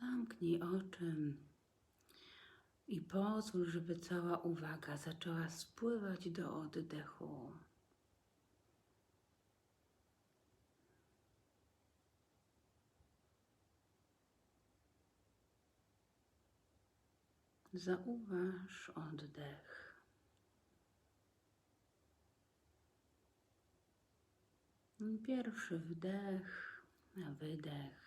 Zamknij oczy i pozwól, żeby cała uwaga zaczęła spływać do oddechu. Zauważ oddech. Pierwszy wdech, wydech.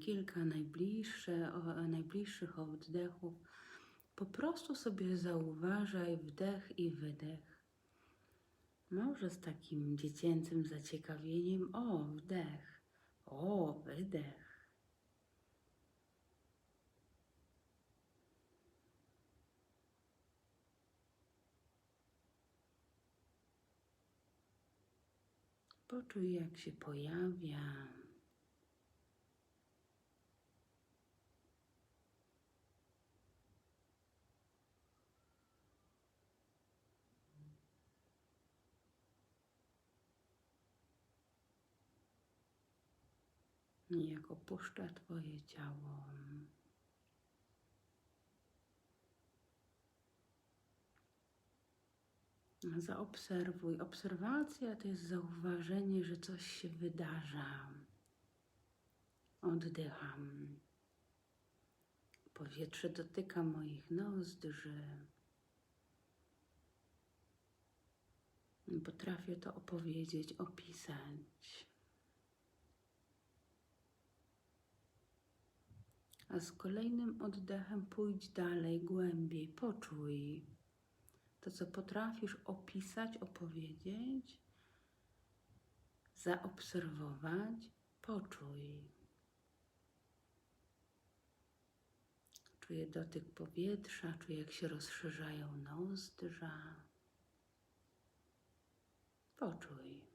Kilka najbliższe, o, najbliższych oddechów. Po prostu sobie zauważaj wdech i wydech. Może z takim dziecięcym zaciekawieniem. O, wdech. O, wydech. Poczuj, jak się pojawia. I jak opuszcza Twoje ciało. Zaobserwuj. Obserwacja to jest zauważenie, że coś się wydarza. Oddycham. Powietrze dotyka moich nozdrzy. Potrafię to opowiedzieć, opisać. A z kolejnym oddechem pójdź dalej, głębiej, poczuj to, co potrafisz opisać, opowiedzieć, zaobserwować, poczuj. Czuję dotyk powietrza, czuję, jak się rozszerzają nozdrza. Poczuj.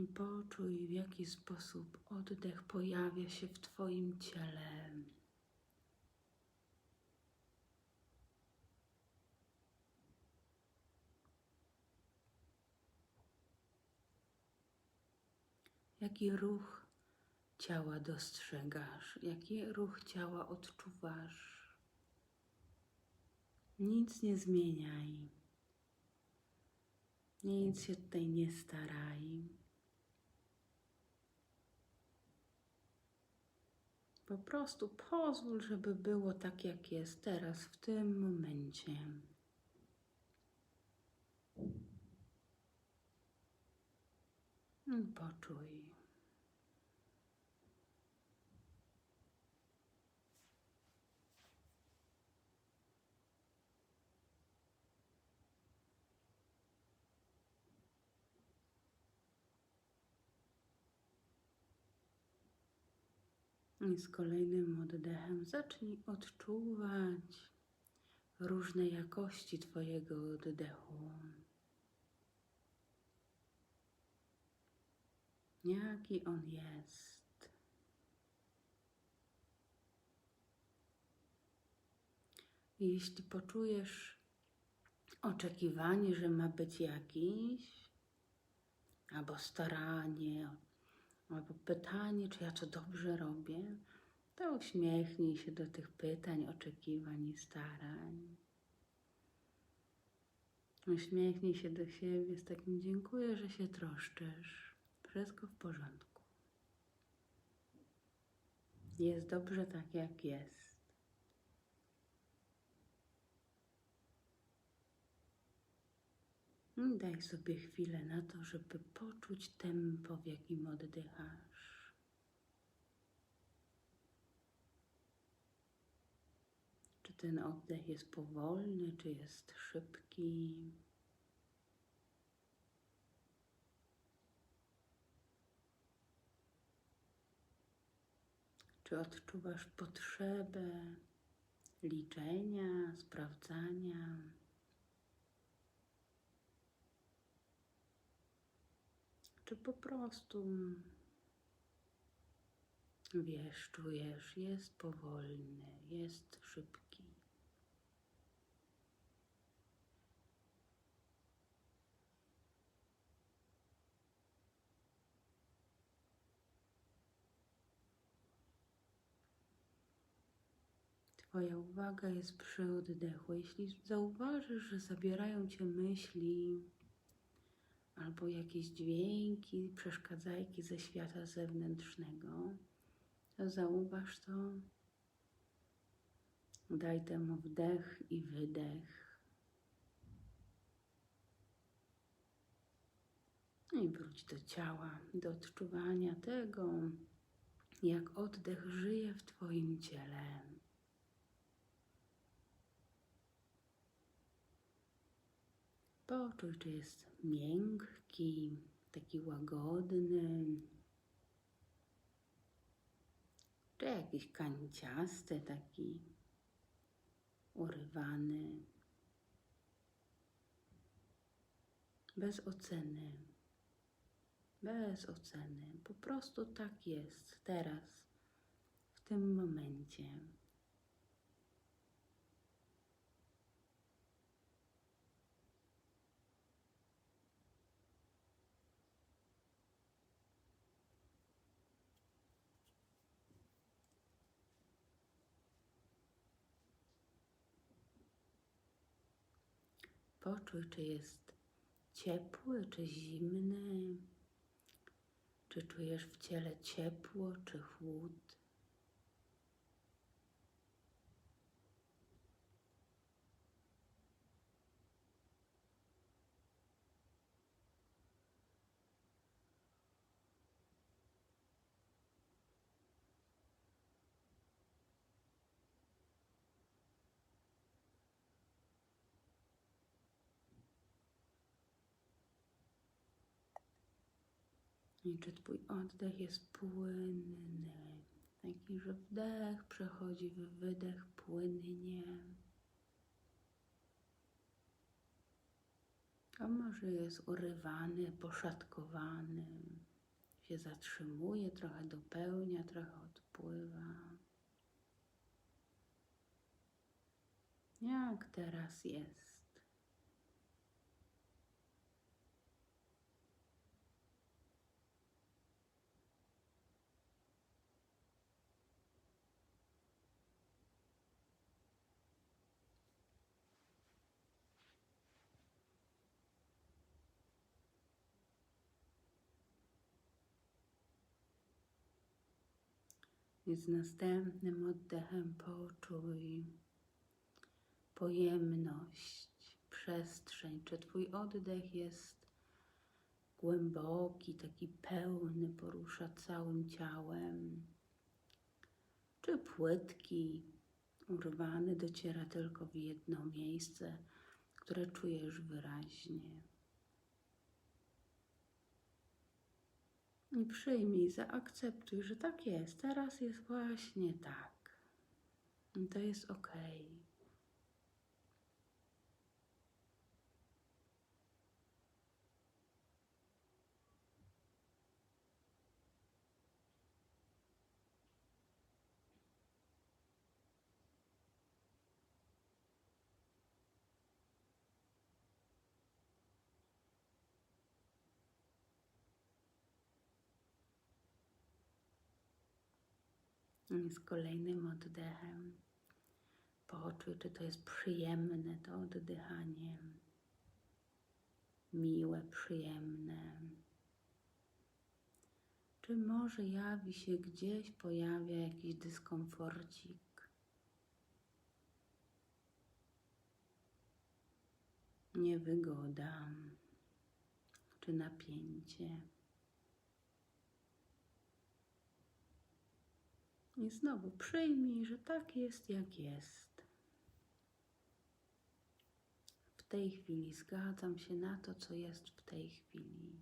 I poczuj, w jaki sposób oddech pojawia się w Twoim ciele. Jaki ruch ciała dostrzegasz? Jaki ruch ciała odczuwasz? Nic nie zmieniaj. Nic się tutaj nie staraj. Po prostu pozwól, żeby było tak, jak jest teraz, w tym momencie. Poczuj. I z kolejnym oddechem zacznij odczuwać różne jakości Twojego oddechu. Jaki on jest. Jeśli poczujesz oczekiwanie, że ma być jakiś, albo staranie, albo pytanie, czy ja to dobrze robię, to uśmiechnij się do tych pytań, oczekiwań i starań. Uśmiechnij się do siebie z takim dziękuję, że się troszczysz. Wszystko w porządku. Jest dobrze tak, jak jest. Daj sobie chwilę na to, żeby poczuć tempo, w jakim oddychasz. Czy ten oddech jest powolny, czy jest szybki. Czy odczuwasz potrzebę liczenia, sprawdzania? Czy po prostu wiesz, czujesz, jest powolny, jest szybki? Twoja uwaga jest przy oddechu. Jeśli zauważysz, że zabierają cię myśli albo jakieś dźwięki, przeszkadzajki ze świata zewnętrznego, to zauważ to. Daj temu wdech i wydech. I wróć do ciała, do odczuwania tego, jak oddech żyje w Twoim ciele. Poczuj, czy jest miękki, taki łagodny, czy jakiś kanciasty, taki urywany. Bez oceny. Bez oceny. Po prostu tak jest teraz, w tym momencie. Poczuj, czy jest ciepły, czy zimny. Czy czujesz w ciele ciepło, czy chłód? I czy Twój oddech jest płynny, taki, że wdech przechodzi w wydech płynnie. A może jest urywany, poszatkowany, się zatrzymuje, trochę dopełnia, trochę odpływa. Jak teraz jest? Z następnym oddechem poczuj pojemność, przestrzeń. Czy Twój oddech jest głęboki, taki pełny, porusza całym ciałem, czy płytki, urwany, dociera tylko w jedno miejsce, które czujesz wyraźnie. I przyjmij, zaakceptuj, że tak jest. Teraz jest właśnie tak. I to jest ok. I z kolejnym oddechem poczuj, czy to jest przyjemne to oddychanie. Miłe, przyjemne. Czy może jawi się gdzieś, pojawia jakiś dyskomforcik? Niewygoda czy napięcie. I znowu przyjmij, że tak jest, jak jest. W tej chwili zgadzam się na to, co jest w tej chwili.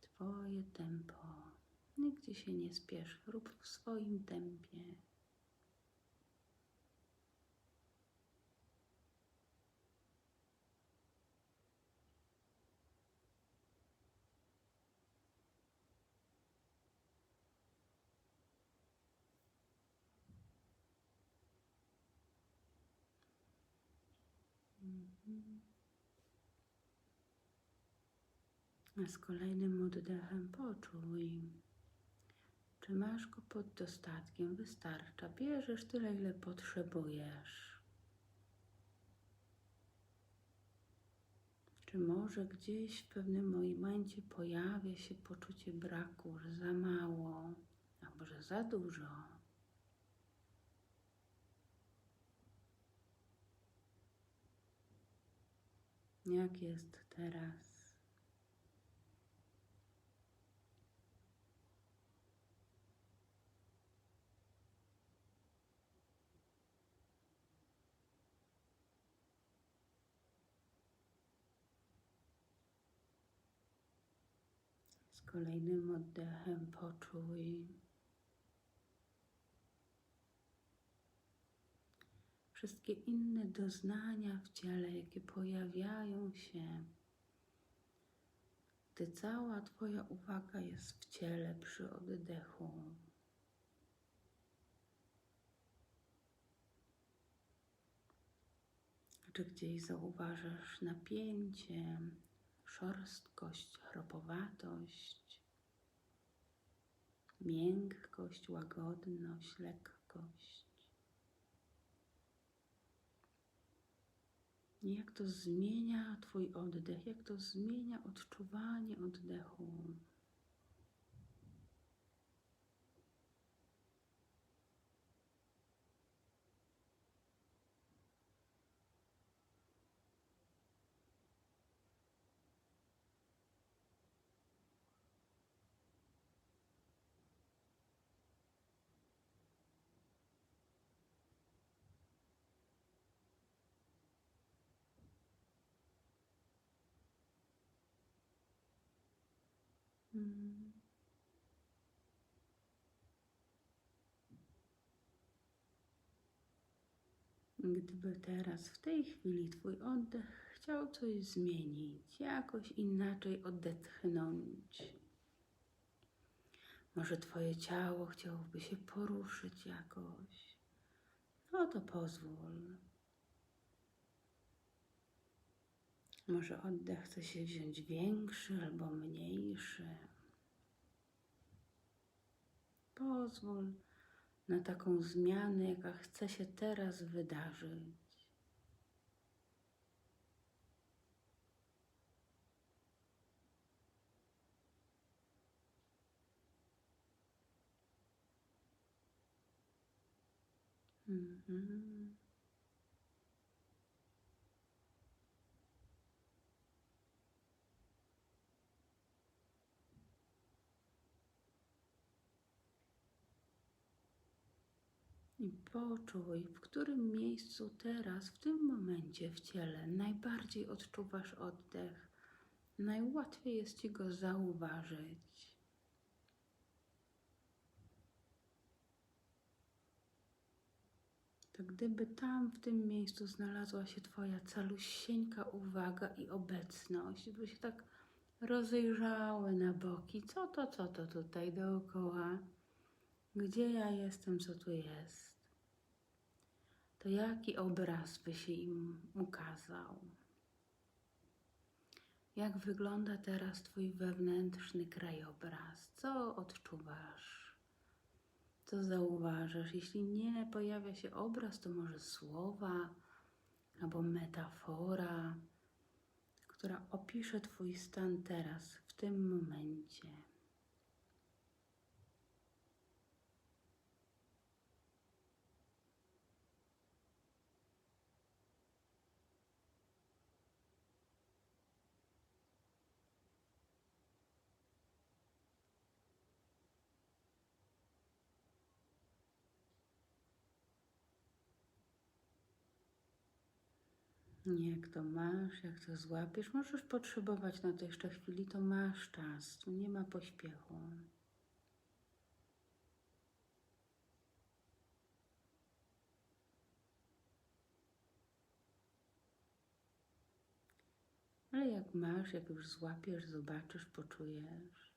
Twoje tempo. Nigdzie się nie spiesz, rób w swoim tempie. A z kolejnym oddechem poczuj, czy masz go pod dostatkiem, wystarcza. Bierzesz tyle, ile potrzebujesz. Czy może gdzieś w pewnym momencie pojawia się poczucie braku, że za mało, albo że za dużo? Jak jest teraz? Z kolejnym oddechem poczuj wszystkie inne doznania w ciele, jakie pojawiają się, gdy cała Twoja uwaga jest w ciele przy oddechu. Czy gdzieś zauważasz napięcie, szorstkość, chropowatość, miękkość, łagodność, lekkość? Jak to zmienia Twój oddech, jak to zmienia odczuwanie oddechu. Mhm. Gdyby teraz, w tej chwili, Twój oddech chciał coś zmienić, jakoś inaczej odetchnąć, może Twoje ciało chciałoby się poruszyć jakoś, no to pozwól. Może oddech chce się wziąć większy albo mniejszy. Pozwól na taką zmianę, jaka chce się teraz wydarzyć. Mm-hmm. I poczuj, w którym miejscu teraz, w tym momencie w ciele najbardziej odczuwasz oddech. Najłatwiej jest ci go zauważyć. To gdyby tam, w tym miejscu znalazła się Twoja calusieńka uwaga i obecność, by się tak rozejrzały na boki, co to, co to tutaj dookoła, gdzie ja jestem, co tu jest to jaki obraz by się im ukazał? Jak wygląda teraz Twój wewnętrzny krajobraz? Co odczuwasz? Co zauważasz? Jeśli nie pojawia się obraz, to może słowa albo metafora, która opisze Twój stan teraz, w tym momencie. Jak to masz, jak to złapiesz, możesz potrzebować na to jeszcze chwili, to masz czas, tu nie ma pośpiechu. Ale jak masz, jak już złapiesz, zobaczysz, poczujesz,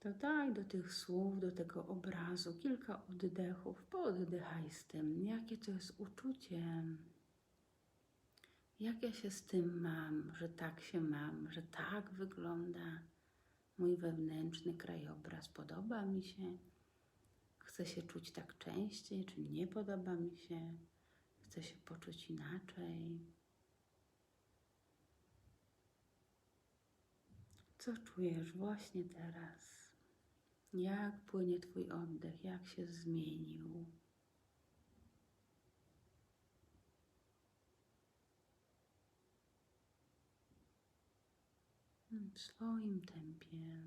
to daj do tych słów, do tego obrazu kilka oddechów, pooddychaj z tym, jakie to jest uczucie, jak ja się z tym mam, że tak się mam, że tak wygląda? Mój wewnętrzny krajobraz, podoba mi się, chcę się czuć tak częściej, czy nie podoba mi się, chcę się poczuć inaczej. Co czujesz właśnie teraz? Jak płynie Twój oddech? Jak się zmienił? W swoim tempie.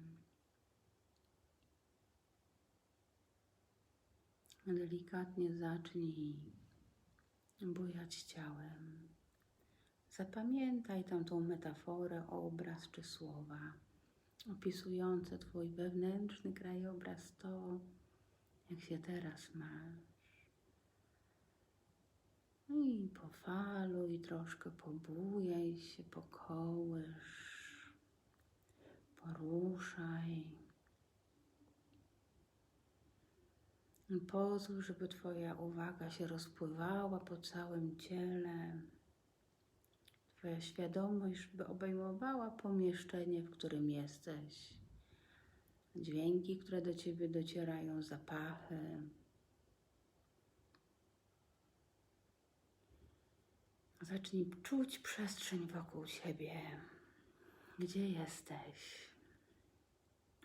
Delikatnie zacznij bujać ciałem. Zapamiętaj tam tą metaforę, obraz czy słowa opisujące Twój wewnętrzny krajobraz, to jak się teraz masz. No i pofaluj, troszkę pobujaj się, pokołysz, poruszaj. Pozwól, żeby Twoja uwaga się rozpływała po całym ciele. Twoja świadomość, by obejmowała pomieszczenie, w którym jesteś. Dźwięki, które do Ciebie docierają, zapachy. Zacznij czuć przestrzeń wokół siebie. Gdzie jesteś?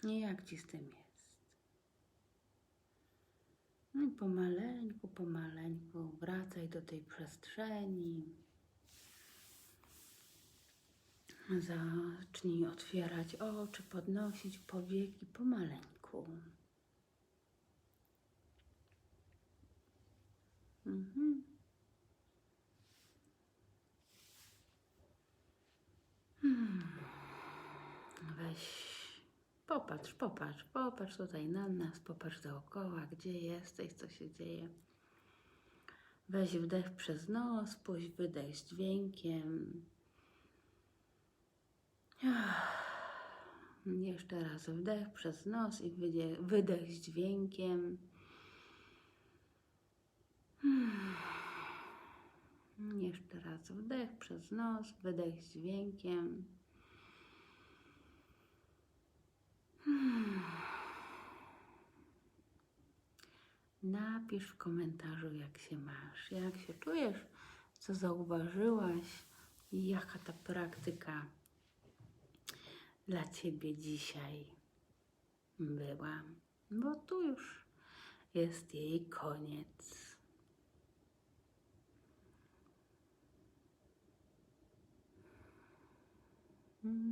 I jak Ci z tym jest? No i pomaleńku, pomaleńku wracaj do tej przestrzeni. Zacznij otwierać oczy, podnosić powieki pomaleńku. Mhm. Hmm. Weź, popatrz, popatrz, popatrz tutaj na nas, popatrz dookoła, gdzie jesteś, co się dzieje. Weź wdech przez nos, puść wydech z dźwiękiem. Jeszcze raz wdech przez nos i wydech, z dźwiękiem. Jeszcze raz wdech przez nos, wydech z dźwiękiem. Napisz w komentarzu, jak się masz, jak się czujesz, co zauważyłaś jaka ta praktyka dla Ciebie dzisiaj była, bo tu już jest jej koniec.